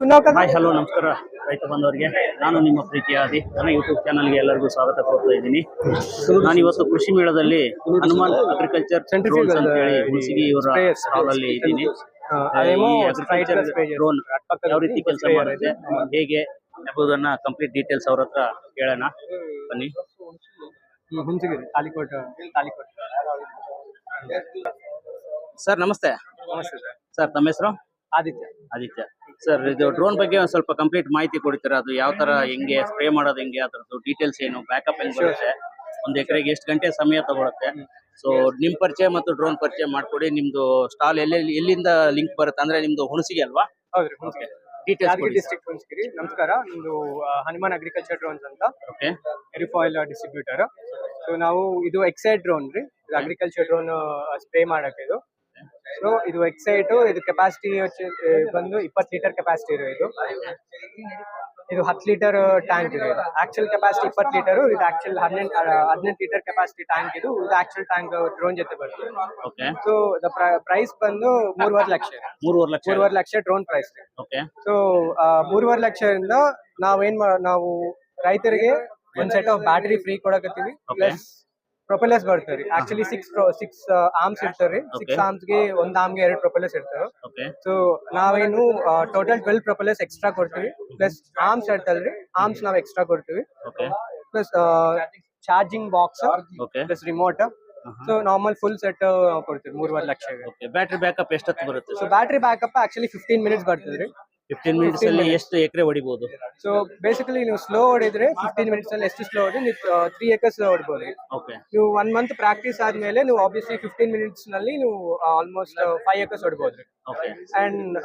Hi hello ನಮಸ್ಕಾರ ರೈತ ಬಂದವರಿಗೆ. ನಾನು ನಿಮ್ಮ ಪ್ರೀತಿಯ ಆದಿ. ನನ್ನ ಯೂಟ್ಯೂಬ್ ಚಾನಲ್ಗೆ ಎಲ್ಲರಿಗೂ ಸ್ವಾಗತ ಕೋರ್ತಾ ಇದ್ದೀನಿ. ನಾನು ಇವತ್ತು ಕೃಷಿ ಮೇಳದಲ್ಲಿ ಹನುಮಾನ್ ಅಗ್ರಿಕಲ್ಚರ್ ಸೆಂಟರ್ ಅಂತ ಹೇಳಿ ಹುಣಸಿಗಿ ಇವರ ಸ್ಟಾಲ್ ಅಲ್ಲಿ ಇದ್ದೀನಿ. ಈ ಅಗ್ರಿಕಲ್ಚರ್ ಡ್ರೋನ್ ಯಾವ ರೀತಿ ಕೆಲಸ ಮಾಡುತ್ತೆ ಹೇಗೆ ಎಂಬುದನ್ನ ಕಂಪ್ಲೀಟ್ ಡೀಟೇಲ್ಸ್ ಅವ್ರ ಹತ್ರ ಕೇಳೋಣ. ಬನ್ನಿ. ಹುಂಚಗಿರಿ ತಾಲಿಕೋಟ ತಾಲಿಕೋಟ ಸರ್ ನಮಸ್ತೆ. ನಮಸ್ತೆ ಸರ್. ಸರ್ ತಮ್ಮ ಹೆಸರು? ಆದಿತ್ಯ. ಆದಿತ್ಯ. ಸರ್ ಇದು ಡ್ರೋನ್ ಬಗ್ಗೆ ಒಂದ್ ಸ್ವಲ್ಪ ಕಂಪ್ಲೀಟ್ ಮಾಹಿತಿ ಕೊಡ್ತೀರಾ? ಅದು ಯಾವ ತರ ಹೆಂಗೆ ಸ್ಪ್ರೇ ಮಾಡೋದು ಹೆಂಗೆ ಅದ್ರದ್ದು ಡೀಟೇಲ್ಸ್ ಏನು ಬ್ಯಾಕಪ್ ಹೆಂಗ್ ಬರುತ್ತೆ? ಒಂದ್ ಎಕರೆಗೆ ಎಷ್ಟು ಗಂಟೆ ಸಮಯ ತಗೊಳುತ್ತೆ? ಸೊ ನಿಮ್ ಪರಿಚಯ ಮತ್ತು ಡ್ರೋನ್ ಪರಿಚಯ ಮಾಡ್ಕೊಡಿ. ನಿಮ್ದು ಸ್ಟಾಲ್ ಎಲ್ಲೆಲ್ಲಿ ಎಲ್ಲಿಂದ ಲಿಂಕ್ ಬರುತ್ತೆ ಅಂದ್ರೆ ನಿಮ್ದು ಹುಣಸಿಗೆ ಅಲ್ವಾ? ಹೌದ್ರಿ ಹುಣಸಗಿ. ಡೀಟೇಲ್ಸ್ ಯಾದಗಿರಿ ಕೊಡಿ ಡಿಸ್ಟ್ರಿಕ್ಟ್ ಹುಣಸಗಿರಿ ನಮಸ್ಕಾರ ನಿಮ್ದು ಹನುಮಾನ್ ಅಗ್ರಿಕಲ್ಚರ್ ಡ್ರೋನ್ಸ್ ಅಂತ. ಓಕೆ ಎರಿಫಾಯಿಲ್ ಡಿಸ್ಟ್ರಿಬ್ಯೂಟರ್ ಸೊ ನಾವು ಇದು ಎಕ್ಸೈಡ್ ಡ್ರೋನ್ ರೀ. ಅಗ್ರಿಕಲ್ಚರ್ ಡ್ರೋನ್ ಸ್ಪ್ರೇ ಮಾಡಕ್ಕೆ ಇದು. ಇದು ಎಕ್ಸೈಟ್ ಇದು ಕೆಪಾಸಿಟಿ ಬಂದು ಇಪ್ಪತ್ತು ಲೀಟರ್ ಕೆಪಾಸಿಟಿ ಇರೋ ಇದು. ಇದು ಹತ್ತು ಲೀಟರ್ ಟ್ಯಾಂಕ್ ಇದೆ ಆಕ್ಚುಲ್ ಕೆಪಾಸಿಟಿ ಇಪ್ಪತ್ತು ಲೀಟರ್ ಇದು ಆಕ್ಚುಲ್ ಹದಿನೆಂಟು ಹದಿನೆಂಟು ಲೀಟರ್ ಕೆಪಾಸಿಟಿ ಟ್ಯಾಂಕ್ ಇದು. ಇದು ಆಕ್ಚುಲ್ ಟ್ಯಾಂಕ್ ಡ್ರೋನ್ ಜೊತೆ ಬರ್ತದೆ ಓಕೆ ಸೊ ದ ಪ್ರೈಸ್ ಬಂದು ಮೂರುವರೆ ಲಕ್ಷ. ಮೂರುವರೆ ಲಕ್ಷ ಮೂರುವರೆ lakh drone price okay so ಮೂರುವರೆ ಲಕ್ಷದಿಂದ ನಾವೇನ್ ನಾವು ರೈತರಿಗೆ ಒಂದ್ ಸೆಟ್ ಆಫ್ ಬ್ಯಾಟರಿ ಫ್ರೀ ಕೊಡಕತ್ತೀವಿ. ಪ್ಲಸ್ ಪ್ರೊಪೆಲರ್ಸ್ ಬರ್ತಾರೆ ಆಕ್ಚುಲಿ ಸಿಕ್ಸ್ ಸಿಕ್ಸ್ ಆರ್ಮ್ಸ್ ಇರ್ತಾರೆ ಸಿಕ್ಸ್. ಆರ್ಮ್ಸ್ಗೆ ಒಂದ್ ಆರ್ಮ್ಗೆ ಎರಡು ಪ್ರೊಪೆಲರ್ಸ್ ಇರ್ತಾರೆ ಸೊ ನಾವೇನು ಟೋಟಲ್ ಟ್ವೆಲ್ ಪ್ರೊಪೆಲರ್ಸ್ ಎಕ್ಸ್ಟ್ರಾ ಕೊಡ್ತೀವಿ. ಪ್ಲಸ್ ಆರ್ಮ್ಸ್ ಇರ್ತಲ್ರಿ ಆರ್ಮ್ಸ್ ನಾವ್ ಎಕ್ಸ್ಟ್ರಾ ಕೊಡ್ತೀವಿ. Plus charging box plus remote so normal full set ಕೊಡ್ತೀವಿ ಮೂರುವರೆ ಲಕ್ಷ. ಬ್ಯಾಟ್ರಿ ಬ್ಯಾಕಪ್ ಎಷ್ಟೊತ್ತು ಬರುತ್ತೆ? So battery backup actually fifteen minutes ಬರ್ತದ್ರಿ ಫಿಫ್ಟೀನ್ ಮಿನಿಟ್ಸ್ ಅಲ್ಲಿ ಎಷ್ಟು ಎಕರೆ ಹೊಡಿಬಹುದು ಸೊ ಬೇಸಿಕಲಿ ನೀವು ಸ್ಲೋ ಹೊಡಿದ್ರೆ ಫಿಫ್ಟೀನ್ ಮಿನಿಟ್ಸ್ ಅಲ್ಲಿ ಎಷ್ಟು ಸ್ಲೋ ಹೊಡಿ ನೀವು ತ್ರೀ ಏಕರ್ಸ್ ಹೊಡ್ಬೋದು. ಓಕೆ ನೀವು ಒನ್ ಮಂತ್ ಪ್ರಾಕ್ಟೀಸ್ ಆದ್ಮೇಲೆ ನೀವು ಆಬ್ವಿಯಸ್ಲಿ ಫಿಫ್ಟೀನ್ ಮಿನಿಟ್ಸ್ನಲ್ಲಿ ನೀವು ಆಲ್ಮೋಸ್ಟ್ ಫೈವ್ ಏಕರ್ಸ್ ಹೊಡ್ಬೋದು. ಅಂಡ್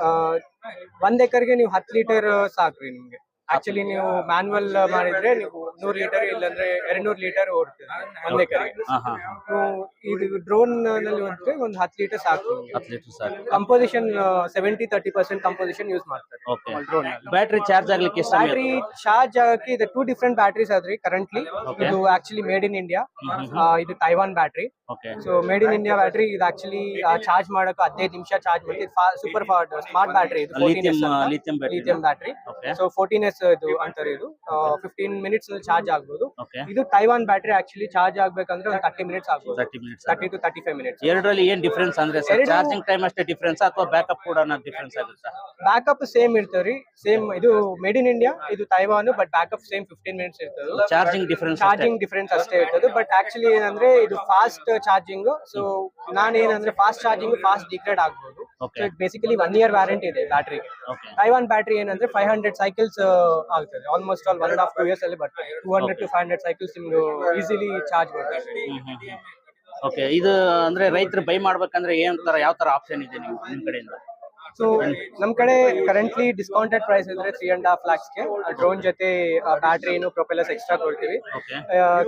ಒಂದ್ ಎಕರ್ಗೆ ನೀವು ಹತ್ತು ಲೀಟರ್ ಸಾಕ್ರಿ ನಿಮ್ಗೆ. ಆಕ್ಚುಲಿ ನೀವು ಮ್ಯಾನ್ಯಲ್ ಮಾಡಿದ್ರೆ ನೀವು ನೂರ್ ಲೀಟರ್ ಇಲ್ಲಾಂದ್ರೆ ಎರಡ್ನೂರು ಲೀಟರ್ ಓಡ್ತೀವಿ ಒಂದ್ ಎಕರ್ಗೆ ಹಾ ಹಾ ಇದು ಡ್ರೋನ್ನಲ್ಲಿ ಹೋದ್ರೆ ಒಂದು ಹತ್ತು ಲೀಟರ್ ಸಾಕು. ಹತ್ತು ಲೀಟರ್ ಸಾಕು. Composition seventy thirty percent composition use ಮಾಡ್ತಾರೆ. ಓಕೆ. ಡ್ರೋನ್ ಬ್ಯಾಟ್ರಿ ಚಾರ್ಜ್ ಆಗ್ಲಿಕ್ಕೆ ಎಷ್ಟು ಸಮಯ ಬ್ಯಾಟ್ರಿ ಚಾರ್ಜ್ ಆಗಕ್ಕೆ ಇದು ಟೂ ಡಿಫ್ರೆಂಟ್ ಬ್ಯಾಟ್ರೀಸ್ ಆದ್ರಿ ಕರೆಂಟ್ಲಿ ಇದು ಆಕ್ಚುಲಿ ಮೇಡ್ ಇನ್ ಇಂಡಿಯಾ ಇದು Taiwan battery okay. So made in India battery ಇದು ಆಕ್ಚುಲಿ ಚಾರ್ಜ್ ಮಾಡಕ್ಕೆ ಹದಿನೈದು ನಿಮಿಷ ಚಾರ್ಜ್ ಮಾಡಿ ಸೂಪರ್ ಸ್ಮಾರ್ಟ್ ಬ್ಯಾಟ್ರಿ ಇದು lithium battery so fourteen S ಇದು ಅಂತಾರೆ ಇದು. ಫಿಫ್ಟೀನ್ ಮಿನಿಟ್ಸ್ ಚಾರ್ಜ್ ಆಗ್ಬೋದು. ಇದು ತೈವಾನ್ ಬ್ಯಾಟ್ರಿ ಆಕ್ಚುಲಿ ಚಾರ್ಜ್ ಆಗ್ಬೇಕಂದ್ರೆ ಒಂದು ತರ್ಟಿ ಮಿನಿಟ್ಸ್ ಆಗ್ಬೋದು. Thirty minutes thirty to thirty five minutes ಎರಡರಲ್ಲಿ ಏನ್ ಡಿಫ್ರೆನ್ಸ್ ಅಂದ್ರೆ ಸರ್ ಚಾರ್ಜಿಂಗ್ ಟೈಮ್ ಅಷ್ಟೇ ಡಿಫ್ರೆನ್ಸ್ ಅಥವಾ ಬ್ಯಾಕಪ್ ಕೂಡ ಡಿಫ್ರೆನ್ಸ್ ಆಗುತ್ತಾ ಬ್ಯಾಕಪ್ ಸೇಮ್ ಇರ್ತವ್ರಿ ಸೇಮ್ ಇದು ಮೇಡ್ ಇನ್ ಇಂಡಿಯಾ ಇದು Taiwan but backup same fifteen minutes ಇರ್ತದೆ. ಚಾರ್ಜಿಂಗ್ ಡಿಫ್ರೆನ್ಸ್ ಚಾರ್ಜಿಂಗ್ ಡಿಫರೆನ್ಸ್ ಅಷ್ಟೇ ಇರ್ತದೆ. ಬಟ್ ಆಕ್ಚುಲಿ ಏನಂದ್ರೆ ಇದು ಫಾಸ್ಟ್ ಚಾರ್ಜಿಂಗ್ ಸೊ ನಾನೇನಂದ್ರೆ ಫಾಸ್ಟ್ ಚಾರ್ಜಿಂಗ್ ಫಾಸ್ಟ್ ಡಿಗ್ರೇಡ್ ಆಗ್ಬೋದು. Okay. Basically one year warranty ಇದೆ ಬ್ಯಾಟ್ರಿಗೆ ತೈವಾನ್ ಬ್ಯಾಟ್ರಿ ಏನಂದ್ರೆ ಫೈವ್ ಹಂಡ್ರೆಡ್ ಸೈಕಲ್ಸ್ ಆಗ್ತದೆ. Almost all one and half two years ಅಲ್ಲಿ ಬರ್ತದೆ. Two hundred to five hundred cycles ನಿಮ್ಗೆ ಈಸಿಲಿ ಚಾರ್ಜ್ ಬರ್ತದೆ ಓಕೆ ಇದು ಅಂದ್ರೆ ರೈತರು ಬೈ ಮಾಡ್ಬೇಕಂದ್ರೆ ಏನ್ ತರ ಯಾವ ತರ ಆಪ್ಷನ್ ಇದೆ ನೀವು ನಿಮ್ ಕಡೆಯಿಂದ? ಸೊ ನಮ್ ಕಡೆ ಕರೆಂಟ್ಲಿ ಡಿಸ್ಕೌಂಟೆಡ್ ಪ್ರೈಸ್ ಇದ್ರೆ ತ್ರೀ ಅಂಡ್ ಹಾಫ್ ಲ್ಯಾಕ್ಸ್ಗೆ ಡ್ರೋನ್ ಜೊತೆ ಬ್ಯಾಟ್ರಿ ಏನು ಪ್ರೊಪೆಲರ್ಸ್ ಎಕ್ಸ್ಟ್ರಾ ಕೊಡ್ತೀವಿ.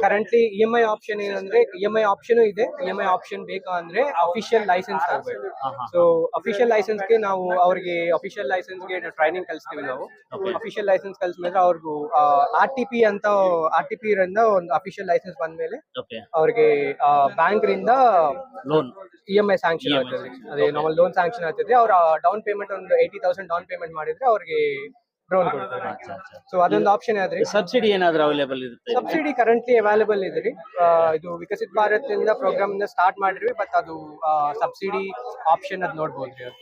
Currently E M I option ಏನಂದ್ರೆ ಇ ಎಂ ಐ ಆಪ್ಷನ್ ಇದೆ ಇ ಎಂ ಐ ಆಪ್ಷನ್ ಬೇಕಾ ಅಂದ್ರೆ ಅಫಿಷಿಯಲ್ ಲೈಸೆನ್ಸ್ ತಗಬೇಕು. ಸೊ ಅಫಿಷಿಯಲ್ ಲೈಸೆನ್ಸ್ಗೆ ನಾವು ಅವ್ರಿಗೆ ಅಫಿಷಿಯಲ್ ಲೈಸೆನ್ಸ್ಗೆ ಟ್ರೈನಿಂಗ್ ಕಲಿಸ್ತೀವಿ ನಾವು. ಅಫಿಷಿಯಲ್ ಲೈಸೆನ್ಸ್ ಕಲಿಸ್ಮೇಲೆ ಅವ್ರಿಗೂ ಆರ್ ಟಿ ಪಿ ಅಂತ ಆರ್ ಟಿ ಪಿ ರಿಂದ ಒಂದು ಅಫಿಷಿಯಲ್ ಲೈಸೆನ್ಸ್ ಬಂದ್ಮೇಲೆ ಅವ್ರಿಗೆ ಬ್ಯಾಂಕ್ ರಿಂದ loan E M I sanction ಆಗ್ತದೆ. ಅದೇ ನಾರ್ಮಲ್ ಲೋನ್ ಸ್ಯಾಂಕ್ಷನ್ ಆಗ್ತದೆ. ಅವ್ರ ಡೌನ್ ಪೇಮೆಂಟ್ ಒಂದು ಏಯ್ಟಿ ತೌಸಂಡ್ ಡೌನ್ ಪೇಮೆಂಟ್ ಮಾಡಿದ್ರೆ ಅವ್ರಿಗೆ ಡ್ರೋನ್ ಕೊಡ್ತಾರೆ. ಸೊ ಅದೊಂದು ಆಪ್ಷನ್ ಆದ್ರೆ ಸಬ್ಸಿಡಿ ಏನಾದ್ರೂ ಅವೈಲೇಬಲ್ ಇರುತ್ತೆ ಸಬ್ಸಿಡಿ ಕರೆಂಟ್ಲಿ ಅವೈಲೇಬಲ್ ಇದೆ ರೀ. ಇದು ವಿಕಸಿತ ಭಾರತ್ ಇಂದ ಪ್ರೋಗ್ರಾಮ್ ಇಂದ ಸ್ಟಾರ್ಟ್ ಮಾಡಿದ್ವಿ ಬಟ್ ಅದು ಸಬ್ಸಿಡಿ ಆಪ್ಷನ್ ಅದ್ ನೋಡ್ಬೋದ್ರಿ ಅದು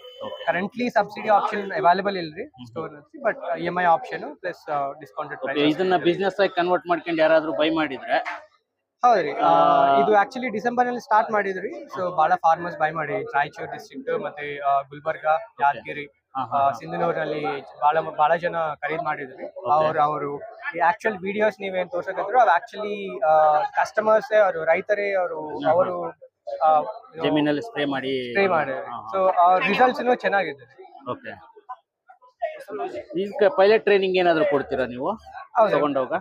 ಕರೆಂಟ್ಲಿ ಸಬ್ಸಿಡಿ ಆಪ್ಷನ್ ಅವೈಲೇಬಲ್ ಇಲ್ರಿ store but E M I option plus discounted price ಇದನ್ನ ಬಿಸ್ನೆಸ್ ಆಗಿ ಕನ್ವರ್ಟ್ ಮಾಡ್ಕೊಂಡು ಯಾರಾದ್ರೂ ಬೈ ಮಾಡಿದ್ರೆ ಹೌದ್ರಿ ಇದು ಆಕ್ಚುಲಿ ಡಿಸೆಂಬರ್ನಲ್ಲಿ ಸ್ಟಾರ್ಟ್ ಮಾಡಿದ್ರಿ. ಸೊ ಬಹಳ ಫಾರ್ಮರ್ಸ್ ಬೈ ಮಾಡಿ. ರಾಯಚೂರು ಡಿಸ್ಟ್ರಿಕ್ಟ್ ಮತ್ತೆ ಗುಲ್ಬರ್ಗಾ ಯಾದಗಿರಿ ಸಿಂಧನೂರಲ್ಲಿ ಬಹಳ ಬಹಳ ಜನ ಖರೀದಿ ಮಾಡಿದ್ರಿ. ಅವ್ರು ಅವರು ಆಕ್ಚುಲ್ ವಿಡಿಯೋಸ್ ನೀವೇನ್ ತೋರ್ಸಕತ್ರು ಅವ್ ಆಕ್ಚುಲಿ ಕಸ್ಟಮರ್ಸ್ ಅವರು ರೈತರೇ ಅವರು ಅವರು ಜಮೀನಲ್ಲಿ ಸ್ಪ್ರೇ ಮಾಡಿ. ಸ್ಪ್ರೇ ಮಾಡಿ ಸೊ ರಿಸಲ್ಟ್ಸ್ ಚೆನ್ನಾಗಿದೆ ಓಕೆ. ಈಗ ಪೈಲಟ್ ಟ್ರೈನಿಂಗ್ ಏನಾದ್ರು ಕೊಡ್ತೀರಾ ನೀವು. ತಗೊಂಡೋಗ?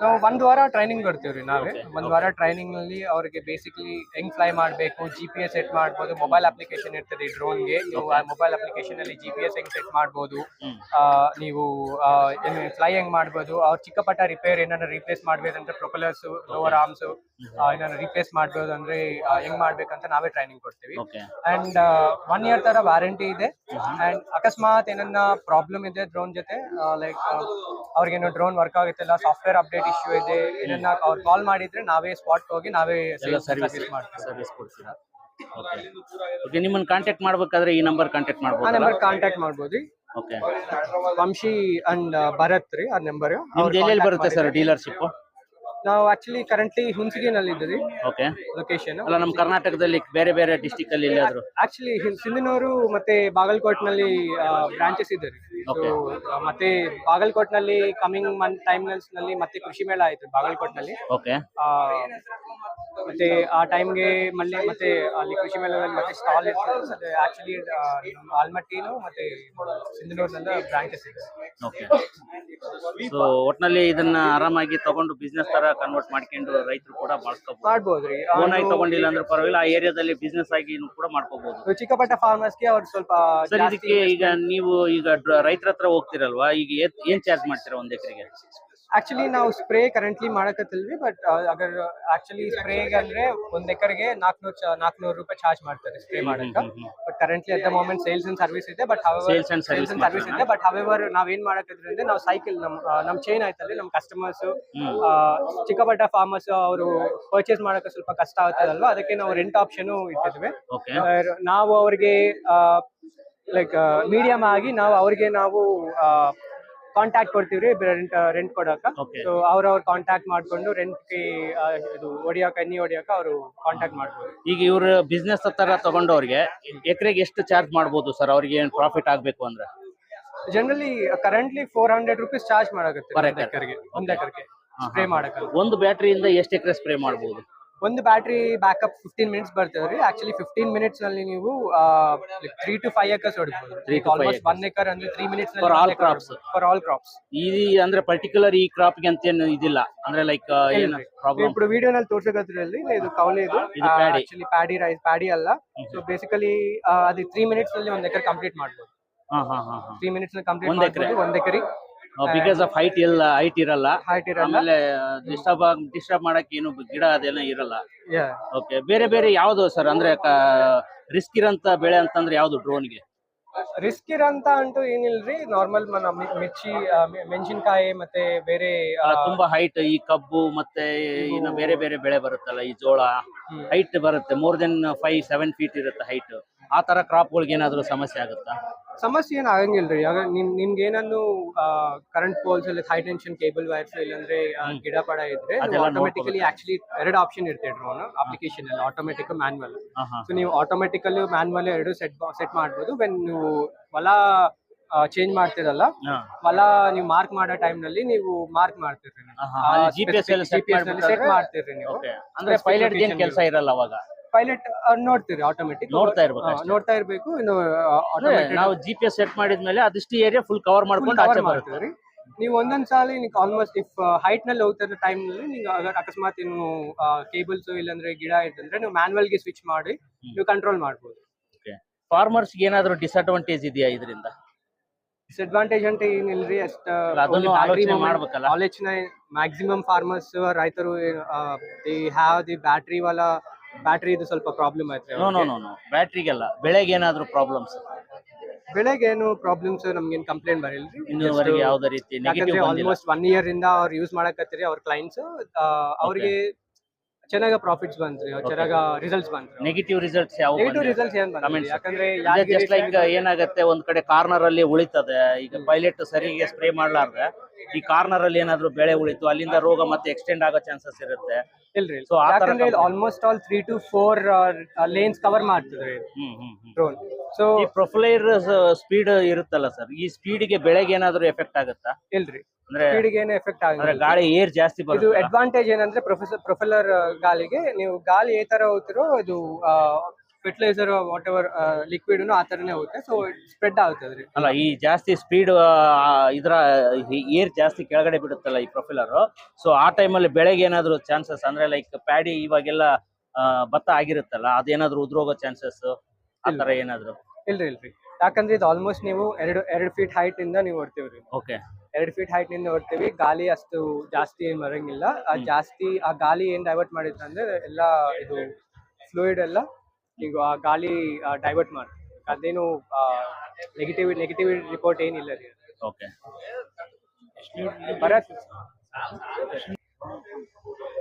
ನಾವು ಒಂದ್ ವಾರ ಟ್ರೈನಿಂಗ್ ಕೊಡ್ತೀವ್ರಿ ನಾವೇ. ಒಂದ್ ವಾರ ಟ್ರೈನಿಂಗ್ನಲ್ಲಿ ಅವರಿಗೆ ಬೇಸಿಕಲಿ ಹೆಂಗ್ ಫ್ಲೈ ಮಾಡ್ಬೇಕು ಜಿ ಪಿ ಎಸ್ ಸೆಟ್ ಮಾಡ್ಬೋದು ಮೊಬೈಲ್ ಅಪ್ಲಿಕೇಶನ್ ಇರ್ತದೆ ಡ್ರೋನ್ ಡ್ರೋನ್ಗೆ ನೀವು ಆ ಮೊಬೈಲ್ ಅಪ್ಲಿಕೇಶನ್ ಅಲ್ಲಿ ಜಿ ಪಿ ಎಸ್ ಹೆಂಗ್ ಸೆಟ್ ಮಾಡ್ಬೋದು. ನೀವು ಫ್ಲೈ ಹೆಂಗ್ ಮಾಡ್ಬೋದು. ಅವ್ರ ಚಿಕ್ಕಪಟ್ಟ ರಿಪೇರ್ ಏನಾದ್ರು ರಿಪ್ಲೇಸ್ ಮಾಡ್ಬೇಕಂದ್ರೆ ಪ್ರೊಪಲರ್ಸ್ ಲೋವರ್ ಆರ್ಮ್ಸ್ ಏನಾದ್ರು ರಿಪ್ಲೇಸ್ ಮಾಡ್ಬೋದು ಅಂದ್ರೆ ಹೆಂಗ್ ಮಾಡ್ಬೇಕಂತ ನಾವೇ ಟ್ರೈನಿಂಗ್ ಕೊಡ್ತೀವಿ. ಅಂಡ್ ಒನ್ ಇಯರ್ ತರ ವಾರಂಟಿ ಇದೆ. ಅಂಡ್ ಅಕಸ್ಮಾತ್ ಏನನ್ನ ಪ್ರಾಬ್ಲಮ್ ಇದೆ ಡ್ರೋನ್ ಜೊತೆ ಲೈಕ್ ಅವ್ರಿಗೇನು ಡ್ರೋನ್ ವರ್ಕ್ ಆಗುತ್ತಿಲ್ಲ ಸಾಫ್ಟ್ವೇರ್ ಅಪ್ಡೇಟ್ ಇಶ್ಯೂ ಇದೆ. ಇದನ್ನ ಅವ್ರು ಕಾಲ್ ಮಾಡಿದ್ರೆ ನಾವೇ ಸ್ಪಾಟ್ ಹೋಗಿ ನಾವೇ ಎಲ್ಲ ಸರ್ವಿಸ್ ಸರ್ವಿಸ್ ಕೊಡ್ತೀರಾ? ಓಕೆ ಓಕೆ ನಿಮ್ಮನ್ನ ಕಾಂಟ್ಯಾಕ್ಟ್ ಮಾಡ್ಬೇಕಾದ್ರೆ ಈ ನಂಬರ್ ಕಾಂಟ್ಯಾಕ್ಟ್ ಆ ಮಾಡ್ಬೋದಲ್ಲ? ನಂಬರ್ ಕಾಂಟ್ಯಾಕ್ಟ್ ಮಾಡ್ಬೋದು. ಓಕೆ ವಂಶಿ ಅಂಡ್ ಭರತ್ ರೀ ಆ ನಂಬರ್ ನಿಮ್ದು ಎಲ್ಲೆಲ್ಲಿ ಬರುತ್ತೆ ಸರ್ ಡೀಲರ್ಶಿಪ್ ನಾವು ಆಕ್ಚುಲಿ ಕರೆಂಟ್ಲಿ ಹುಣಸಗಿನಲ್ಲಿ ಇದ್ದೀವಿ. ಓಕೆ ಲೊಕೇಶನ್ ಅಲ್ಲ ನಮ್ಮ ಕರ್ನಾಟಕದಲ್ಲಿ ಬೇರೆ ಬೇರೆ ಡಿಸ್ಟಿಕ್ ಅಲ್ಲಿ ಎಲ್ಲಾದ್ರು ಆಕ್ಚುಲಿ ಸಿಂಧನೂರು ಮತ್ತೆ ಬಾಗಲಕೋಟ್ನಲ್ಲಿ ಬ್ರಾಂಚಸ್ ಇದೆ ರೀ Okay. So, ಆ, ಮತ್ತೆ ಬಾಗಲಕೋಟ್ನಲ್ಲಿ ಕಮಿಂಗ್ ಮಂತ್ ಟೈಮ್ನಲ್ಲಿ ಮತ್ತೆ ಕೃಷಿ ಮೇಳ ಆಯ್ತು ಬಾಗಲಕೋಟ್ನಲ್ಲಿ. ಓಕೆ ಮತ್ತೆ ಆ ಟೈಮ್ಗೆ ಮళ్ళీ ಮತ್ತೆ ಅಲ್ಲಿ ಕೃಷಿ ಮೇಳದಲ್ಲಿ ಮತ್ತೆ ಸ್ಟಾಲ್ ಇರ್ತದೆ ಆಕ್ಚುಲಿ ಆಲ್ಮಟ್ಟಿನು ಮತ್ತೆ ಸಿಂಧನೂರ್ನಿಂದ ಬ್ರಾಂಚಸ್ ಇದೆ ಓಕೆ ಸೊ ಒಟ್ನಲ್ಲಿ ಇದನ್ನ ಆರಾಮಾಗಿ ತಗೊಂಡು ಬಿಸ್ನೆಸ್ ತರ ಕನ್ವರ್ಟ್ ಮಾಡ್ಕೊಂಡು ರೈತರು ಕೂಡ ಬಳಸ್ಕೋಬಹುದು ಓನ್ ಆಗಿ ತಗೊಂಡಿಲ್ಲ ಅಂದ್ರೆ ಪರವಾಗಿಲ್ಲ ಆ ಏರಿಯಾದಲ್ಲಿ ಬಿಸ್ನೆಸ್ ಆಗಿ ಕೂಡ ಮಾಡ್ಕೋಬಹುದು ಚಿಕ್ಕಪಟ್ಟ ಫಾರ್ಮರ್ಸ್ಗೆ ಅವ್ರು ಸ್ವಲ್ಪ ಸರ್ ಇದಕ್ಕೆ ಈಗ ನೀವು ಈಗ ರೈತರ ಹತ್ರ ಹೋಗ್ತಿರಲ್ವಾ? ಈಗ ಏನ್ ಚಾರ್ಜ್ ಮಾಡ್ತೀರಾ ಒಂದ್ ಎಕರೆಗೆ? ಆಕ್ಚುಲಿ ನಾವು ಸ್ಪ್ರೇ ಕರೆಂಟ್ಲಿ ಮಾಡಕತ್ತಿಲ್ವಿ ಬಟ್ ಅಗರ್ ಆಕ್ಚುಲಿ ಸ್ಪ್ರೇಗೆ ಅಂದ್ರೆ ಒಂದ್ ಎಕರೆಗೆ ನಾಲ್ಕನೂರು ನಾಲ್ಕನೂರು ರೂಪಾಯಿ ಚಾರ್ಜ್ ಮಾಡ್ತಾರೆ ಸ್ಪ್ರೇ ಮಾಡಕ್ಕೆ. But currently at the moment sales and service ಇದೆ ಬಟ್ ಸೇಲ್ಸ್ ಅಂಡ್ ಸರ್ವಿಸ್ ಇದೆ. ಬಟ್ ಹವೆವರ್ ನಾವ್ ಏನ್ ಅಂದ್ರೆ ನಾವು ಸೈಕಲ್ ನಮ್ ನಮ್ ಚೈನ್ ಆಯ್ತಲ್ಲಿ ನಮ್ ಕಸ್ಟಮರ್ಸ್ ಚಿಕ್ಕಪಟ್ಟ ಫಾರ್ಮರ್ಸ್ ಅವರು ಪರ್ಚೇಸ್ ಮಾಡಕ್ಕೆ ಸ್ವಲ್ಪ ಕಷ್ಟ ಆಗ್ತದಲ್ವಾ? ಅದಕ್ಕೆ ನಾವು ರೆಂಟ್ ಆಪ್ಷನ್ ಇಟ್ಟಿದ್ವಿ. ನಾವು ಅವ್ರಿಗೆ ಲೈಕ್ ಮೀಡಿಯಂ ಆಗಿ ನಾವು ಅವ್ರಿಗೆ ನಾವು ಕಾಂಟ್ಯಾಕ್ಟ್ ಕೊಡ್ತೀವಿ ರೆಂಟ್ ರೆಂಟ್ ಕೊಡಕ. Okay. ಸೊ ಅವ್ರವ್ರ ಕಾಂಟ್ಯಾಕ್ಟ್ ಮಾಡ್ಕೊಂಡು ರೆಂಟ್ ಇದು ಹೊಡಿಯಕ ಎಣ್ಣೆ ಹೊಡಿಯಕ ಅವರು ಕಾಂಟ್ಯಾಕ್ಟ್ ಮಾಡ್ಬೋದು. ಈಗ ಇವ್ರ ಬಿಸ್ನೆಸ್ ತರ ತಗೊಂಡವ್ರಿಗೆ ಎಕರೆಗೆ ಎಷ್ಟು ಚಾರ್ಜ್ ಮಾಡ್ಬೋದು ಸರ್ ಅವ್ರಿಗೆ ಏನು ಪ್ರಾಫಿಟ್ ಆಗಬೇಕು ಅಂದ್ರೆ? Generally currently four hundred rupees charge ಮಾಡಕತ್ತೆ ಒಂದ್ ಎಕರೆಗೆ ಸ್ಪ್ರೇ ಮಾಡಕ ಒಂದು ಬ್ಯಾಟ್ರಿಯಿಂದ ಎಷ್ಟು ಎಕರೆ ಸ್ಪ್ರೇ ಮಾಡ್ಬೋದು? ಒಂದು ಬ್ಯಾಟ್ರಿ ಬ್ಯಾಕಪ್ ಫಿಫ್ಟೀನ್ ಮಿನಿಟ್ಸ್ ಬರ್ತದೆ ರೀ. ಆಕ್ಚುಲಿ ಫಿಫ್ಟೀನ್ ಮಿನಿಟ್ಸ್ನಲ್ಲಿ ನೀವು ತ್ರೀ ಟು ಫೈವ್ ಎಕರ್ಸ್ ಹೊಡಿಬಹುದು ಅಂದ್ರೆ three minutes for all crops for all crops ಈ ಅಂದ್ರೆ ಪರ್ಟಿಕ್ಯುಲರ್ ಈ ಕ್ರಾಪ್ ಅಂತ ಏನು ಇದಿಲ್ಲ. ಅಂದ್ರೆ ಲೈಕ್ ಏನು ಪ್ರಾಬ್ಲಮ್ ವಿಡಿಯೋ ನಲ್ಲಿ ಇದು ಕೌಲಿ ಇದು? Paddy actually paddy rice paddy ಅಲ್ಲ. ಸೊ ಬೇಸಿಕಲಿ ಅದು ತ್ರೀ ಮಿನಿಟ್ಸ್ನಲ್ಲಿ ಒಂದ್ ಎಕರ್ ಕಂಪ್ಲೀಟ್ ಮಾಡಬಹುದು ತ್ರೀ ಮಿನಿಟ್ಸ್ ಕಂಪ್ಲೀಟ್ ಒಂದ್ ಎಕರೆ. ಒಂದ್ ಎಕರೆ. ಬಿಕಾಸ್ ಆಫ್ ಹೈಟ್ ಇಲ್ಲ ಹೈಟ್ ಇರಲ್ಲ. ಹೈಟ್ ಇರಲ್ಲ. ಆಮೇಲೆ ಡಿಸ್ಟರ್ಬ್ ಆಗಿ ಡಿಸ್ಟರ್ಬ್ ಮಾಡಕ್ ಏನು ಗಿಡ ಅದೇನ ಇರಲ್ಲ. ಓಕೆ ಬೇರೆ ಬೇರೆ ಯಾವ್ದು ಸರ್ ಅಂದ್ರೆ ರಿಸ್ಕ್ ಇರಂತ ಬೆಳೆ ಅಂತಂದ್ರೆ ಯಾವ್ದು ಡ್ರೋನ್ಗೆ ರಿಸ್ಕ್ ಇರಂತ ಅಂತೂ ಏನಿಲ್ರಿ ನಾರ್ಮಲ್ ಮಿರ್ಚಿ ಮೆಣಸಿನಕಾಯಿ ಮತ್ತೆ ಬೇರೆ ತುಂಬಾ ಹೈಟ್ ಈ ಕಬ್ಬು ಮತ್ತೆ ಇನ್ನು ಬೇರೆ ಬೇರೆ ಬೆಳೆ ಬರುತ್ತಲ್ಲ ಈ ಜೋಳ. ಹೈಟ್ ಬರುತ್ತೆ. More than five seven feet ಇರುತ್ತೆ ಹೈಟ್ ಆ ತರ ಕ್ರಾಪ್ಗಳಿಗೆ ಏನಾದ್ರು ಸಮಸ್ಯೆ ಆಗುತ್ತಾ? ಸಮಸ್ಯೆ ಏನು ಆಗಂಗಿಲ್ಲ ರೀ. ಆಗ ನಿಮ್ ನಿಮ್ಗೆ ಏನನ್ನು ಕರೆಂಟ್ ಪೋಲ್ಸ್ ಅಲ್ಲಿ ಹೈ ಟೆನ್ಷನ್ ಕೇಬಲ್ ವೈರ್ಸ್ ಇಲ್ಲಾಂದ್ರೆ ಗಿಡ ಪಡ ಇದ್ರೆ ಆಟೋಮೆಟಿಕಲಿ ಆಕ್ಚುಲಿ ಎರಡು ಆಪ್ಷನ್ ಇರ್ತದೆ ಡ್ರೋನ್ ಅಪ್ಲಿಕೇಶನ್ ಅಲ್ಲಿ ಆಟೋಮೆಟಿಕ್ ಹಾ ಸೊ ನೀವು ಆಟೋಮೆಟಿಕಲ್ ಮ್ಯಾನ್ಯಲ್ ಎರಡು ಸೆಟ್ ಸೆಟ್ ಮಾಡ್ಬೋದು. ವೆನ್ ನೀವು ಹೊಲ ಚೇಂಜ್ ಮಾಡ್ತಿರಲ್ಲ. ಹೊಲ ನೀವು ಮಾರ್ಕ್ ಮಾಡೋ ಟೈಮ್ನಲ್ಲಿ ನೀವು ಮಾರ್ಕ್ ಮಾಡ್ತಿರ್ರಿ ಅಲ್ಲಿ ಸೆಟ್ ಮಾಡ್ತಿರ್ರಿ ನೀವು. ಅಂದ್ರೆ ಪೈಲಟ್ ಏನ್ ಕೆಲಸ ಇರಲ್ಲ ಅವಾಗ? ಪೈಲಟ್ ನೋಡ್ತೀರಿ ಆಟೋಮೆಟಿಕ್ ನೋಡ್ತಾ ಇರ್ಬೇಕು ಅಷ್ಟೇ. ನೋಡ್ತಾ ಇರ್ಬೇಕು ಇನ್ನು ನಾವು ಜಿ ಪಿ ಎಸ್ ಸೆಟ್ ಮಾಡಿದ್ಮೇಲೆ ಅದಿಷ್ಟು ಏರಿಯಾ ಫುಲ್ ಕವರ್ ಮಾಡ್ಕೊಂಡು ಆಚೆ ಬರುತ್ತೆ. ಮಾಡ್ತೀರಿ ನೀವು ಒಂದೊಂದ್ ಸಾಲ ನಿಮ್ಗೆ ಆಲ್ಮೋಸ್ಟ್ ಇಫ್ ಹೈಟ್ನಲ್ಲಿ ಹೋಗ್ತಾ ಇರೋ ಟೈಮ್ನಲ್ಲಿ ನೀವು ಅಗರ್ ಅಕಸ್ಮಾತ್ ಏನು ಕೇಬಲ್ಸ್ ಇಲ್ಲಾಂದ್ರೆ ಗಿಡ ಇತ್ತಂದ್ರೆ ನೀವು ಮ್ಯಾನ್ಯಲ್ಗೆ ಸ್ವಿಚ್ ಮಾಡಿ ನೀವು ಕಂಟ್ರೋಲ್ ಮಾಡ್ಬೋದು. ಫಾರ್ಮರ್ಸ್ ಏನಾದ್ರು ಡಿಸ್ಅಡ್ವಾಂಟೇಜ್ ಇದೆಯಾ ಇದರಿಂದ? ಡಿಸ್ಅಡ್ವಾಂಟೇಜ್ ಅಂತ ಏನಿಲ್ರಿ ಅಷ್ಟ ಅದನ್ನು ಆಲೋಚನೆ ಮಾಡ್ಬೇಕಲ್ಲ? ಆಲೋಚನೆ ಮ್ಯಾಕ್ಸಿಮಮ್ ಫಾರ್ಮರ್ಸ್ ರೈತರು ದಿ ಹ್ಯಾವ್ ದಿ ಬ್ಯಾಟ್ರಿ ವಾಲ ಬ್ಯಾಟ್ರಿ ಇದು ಸ್ವಲ್ಪ ಪ್ರಾಬ್ಲಮ್ ಆಯ್ತು ನೋ ನೋ ನೋ ನೋ ಬ್ಯಾಟ್ರಿಗೆಲ್ಲ ಬೆಳೆಗೆ ಏನಾದರೂ ಪ್ರಾಬ್ಲಮ್ಸ್ ಬೆಳೆಗೆ ಏನು ಪ್ರಾಬ್ಲಮ್ಸ್ ನಮ್ಗೇನ್ ಕಂಪ್ಲೇಂಟ್ ಬರಲ್ರಿ. ಇನ್ನೂವರೆಗೆ ಯಾವ್ದೇ ರೀತಿ ನೆಗೆಟಿವ್ ಆಲ್ಮೋಸ್ಟ್ ಒನ್ ಇಯರ್ ಇಂದ ಅವ್ರು ಯೂಸ್ ಮಾಡಕತ್ತೀರಿ ಅವ್ರ ಕ್ಲೈಂಟ್ಸ್ ಅವ್ರಿಗೆ ಚೆನ್ನಾಗ ಪ್ರಾಫಿಟ್ಸ್ ಬಂತ್ರಿ ಚೆನ್ನಾಗ ರಿಸಲ್ಟ್ಸ್ ಬಂತ್ರಿ ನೆಗೆಟಿವ್ ರಿಸಲ್ಟ್ಸ್ ಯಾವ ನೆಗೆಟಿವ್ ರಿಸಲ್ಟ್ಸ್ ಏನ್ ಬಂದ್ರಿ. ಯಾಕಂದ್ರೆ ಜಸ್ಟ್ ಲೈಕ್ ಏನಾಗುತ್ತೆ ಒಂದ್ ಕಡೆ ಕಾರ್ನರ್ ಅಲ್ಲಿ ಉಳಿತದೆ. ಈಗ ಪೈಲಟ್ ಸರಿಗೆ ಸ್ಪ್ರೇ ಮಾಡ್ಲಾರ್ದೆ ಈ ಕಾರ್ನರ್ ಅಲ್ಲಿ ಏನಾದ್ರು ಬೆಳೆ ಉಳಿತು ಅಲ್ಲಿಂದ ರೋಗ ಮತ್ತೆ ಎಕ್ಸ್ಟೆಂಡ್ ಆಗೋ ಚಾನ್ಸಸ್ ಇರುತ್ತೆ. ಇಲ್ರಿ so. Almost all three to four lanes cover ಮಾಡ್ತಿದ್ರಿ ಡ್ರೋನ್ ಸೊ ಈ ಪ್ರೊಫೈಲರ್ ಸ್ಪೀಡ್ ಇರುತ್ತಲ್ಲ ಸರ್ ಈ ಸ್ಪೀಡ್ಗೆ ಬೆಳೆಗೆ ಏನಾದ್ರು ಎಫೆಕ್ಟ್ ಆಗುತ್ತಾ? ಇಲ್ರಿ. ಅಂದ್ರೆ ಸ್ಪೀಡ್ಗೆ ಏನು ಎಫೆಕ್ಟ್ ಅಂದ್ರೆ ಆಗಿಲ್ಲ ಗಾಳಿ ಏರ್ ಜಾಸ್ತಿ ಇದು ಬರುತ್ತೆ ಅಡ್ವಾಂಟೇಜ್ ಏನಂದ್ರೆ ಪ್ರೊಫೆಸರ್ ಪ್ರೊಫೆಲರ್ ಗಾಳಿಗೆ ನೀವು ಗಾಳಿ ಏ ತರ ಹೋಗ್ತಿರೋ ಇದು ಫರ್ಟಿಲೈಸರ್ ವಾಟ್ ಎವರ್ ಲಿಕ್ವಿಡ್ ಆ ತರನೇ ಹೋಗುತ್ತೆ. ಸೊ ಸ್ಪ್ರೆಡ್ ಆಗುತ್ತೆ ರೀ ಅಲ್ಲ ಈ ಜಾಸ್ತಿ ಸ್ಪೀಡ್ ಇದ್ರ ಏರ್ ಜಾಸ್ತಿ ಕೆಳಗಡೆ ಬಿಡುತ್ತಲ್ಲ ಈ ಪ್ರೊಫೈಲರ್ ಸೊ ಆ ಟೈಮಲ್ಲಿ ಬೆಳೆಗೆ ಏನಾದ್ರು ಚಾನ್ಸಸ್ ಅಂದ್ರೆ ಲೈಕ್ ಪ್ಯಾಡಿ ಇವಾಗೆಲ್ಲ ಆ, ಭತ್ತ ಆಗಿರುತ್ತಲ್ಲ ಅದೇನಾದ್ರು ಉದ್ರೋಗೋ ಚಾನ್ಸಸ್ ಆ ತರ ಏನಾದ್ರು? ಇಲ್ರಿ ಇಲ್ರಿ. ಯಾಕಂದ್ರೆ ಇದು ಆಲ್ಮೋಸ್ಟ್ ನೀವು ಎರಡು ಎರಡು ಫೀಟ್ ಹೈಟ್ ಇಂದ ನೀವು ಹೊಡ್ತೀವ್ರಿ ಓಕೆ ಎರಡು ಫೀಟ್ ಹೈಟ್ನಿಂದ ಹೊಡ್ತೀವಿ ಗಾಳಿ ಅಷ್ಟು ಜಾಸ್ತಿ ಏನ್ ಬರಂಗಿಲ್ಲ. ಆ ಜಾಸ್ತಿ ಆ ಗಾಳಿ ಏನ್ ಡೈವರ್ಟ್ ಮಾಡಿತ್ತು ಅಂದ್ರೆ ಎಲ್ಲ ಇದು ಫ್ಲೂಯಿಡ್ ಎಲ್ಲ ಈಗ ಆ ಗಾಳಿ ಡೈವರ್ಟ್ ಮಾಡ್ತೀವಿ ಅದೇನು ನೆಗೆಟಿವ್ ನೆಗೆಟಿವ್ ರಿಪೋರ್ಟ್ ಏನಿಲ್ಲ ರೀ. Okay Bharat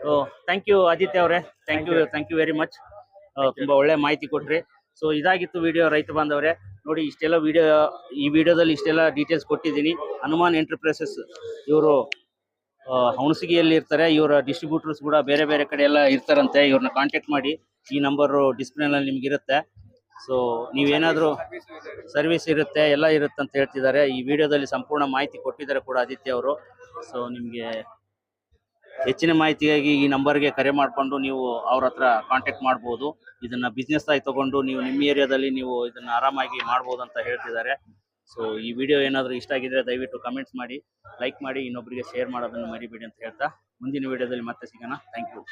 so thank you Aditya ಅವರೇ. Thank you thank you very much ತುಂಬಾ ಒಳ್ಳೆ ಮಾಹಿತಿ ಕೊಟ್ರಿ. ಸೊ ಇದಾಗಿತ್ತು ವಿಡಿಯೋ ರೈತ ಬಾಂಧವರೇ. ನೋಡಿ, ಇಷ್ಟೆಲ್ಲ ವಿಡಿಯೋ ಈ ವಿಡಿಯೋದಲ್ಲಿ ಇಷ್ಟೆಲ್ಲ ಡೀಟೇಲ್ಸ್ ಕೊಟ್ಟಿದ್ದೀನಿ. ಹನುಮಾನ್ ಎಂಟರ್ಪ್ರೈಸಸ್ ಇವರು ಹುಣಸಗಿಯಲ್ಲಿ ಇರ್ತಾರೆ. ಇವರ ಡಿಸ್ಟ್ರಿಬ್ಯೂಟರ್ಸ್ ಕೂಡ ಬೇರೆ ಬೇರೆ ಕಡೆ ಎಲ್ಲ ಇರ್ತಾರಂತೆ. ಇವ್ರನ್ನ ಕಾಂಟ್ಯಾಕ್ಟ್ ಮಾಡಿ ಈ ನಂಬರು ಡಿಸ್ಪ್ಲೇನಲ್ಲಿ ನಿಮ್ಗೆ ಇರುತ್ತೆ. ಸೊ ನೀವೇನಾದರೂ ಸರ್ವಿಸ್ ಇರುತ್ತೆ, ಎಲ್ಲ ಇರುತ್ತೆ ಅಂತ ಹೇಳ್ತಿದ್ದಾರೆ. ಈ ವಿಡಿಯೋದಲ್ಲಿ ಸಂಪೂರ್ಣ ಮಾಹಿತಿ ಕೊಟ್ಟಿದ್ದಾರೆ ಕೂಡ ಆದಿತ್ಯ ಅವರು. ಸೊ ನಿಮಗೆ ಹೆಚ್ಚಿನ ಮಾಹಿತಿಗಾಗಿ ಈ ನಂಬರ್ಗೆ ಕರೆ ಮಾಡಿಕೊಂಡು ನೀವು ಅವ್ರ ಹತ್ರ ಕಾಂಟ್ಯಾಕ್ಟ್ ಮಾಡ್ಬೋದು. ಇದನ್ನ ಬಿಸ್ನೆಸ್ ಆಗಿ ತಗೊಂಡು ನೀವು ನಿಮ್ಮ ಏರಿಯಾದಲ್ಲಿ ನೀವು ಇದನ್ನ ಆರಾಮಾಗಿ ಮಾಡ್ಬೋದು ಅಂತ ಹೇಳ್ತಿದ್ದಾರೆ. ಸೊ ಈ ವಿಡಿಯೋ ಏನಾದರೂ ಇಷ್ಟ ಆಗಿದ್ರೆ ದಯವಿಟ್ಟು ಕಮೆಂಟ್ಸ್ ಮಾಡಿ ಲೈಕ್ ಮಾಡಿ ಇನ್ನೊಬ್ಬರಿಗೆ ಶೇರ್ ಮಾಡೋದನ್ನು ಮರಿಬೇಡಿ ಅಂತ ಹೇಳ್ತಾ, ಮುಂದಿನ ವಿಡಿಯೋದಲ್ಲಿ ಮತ್ತೆ ಸಿಗೋಣ. Thank you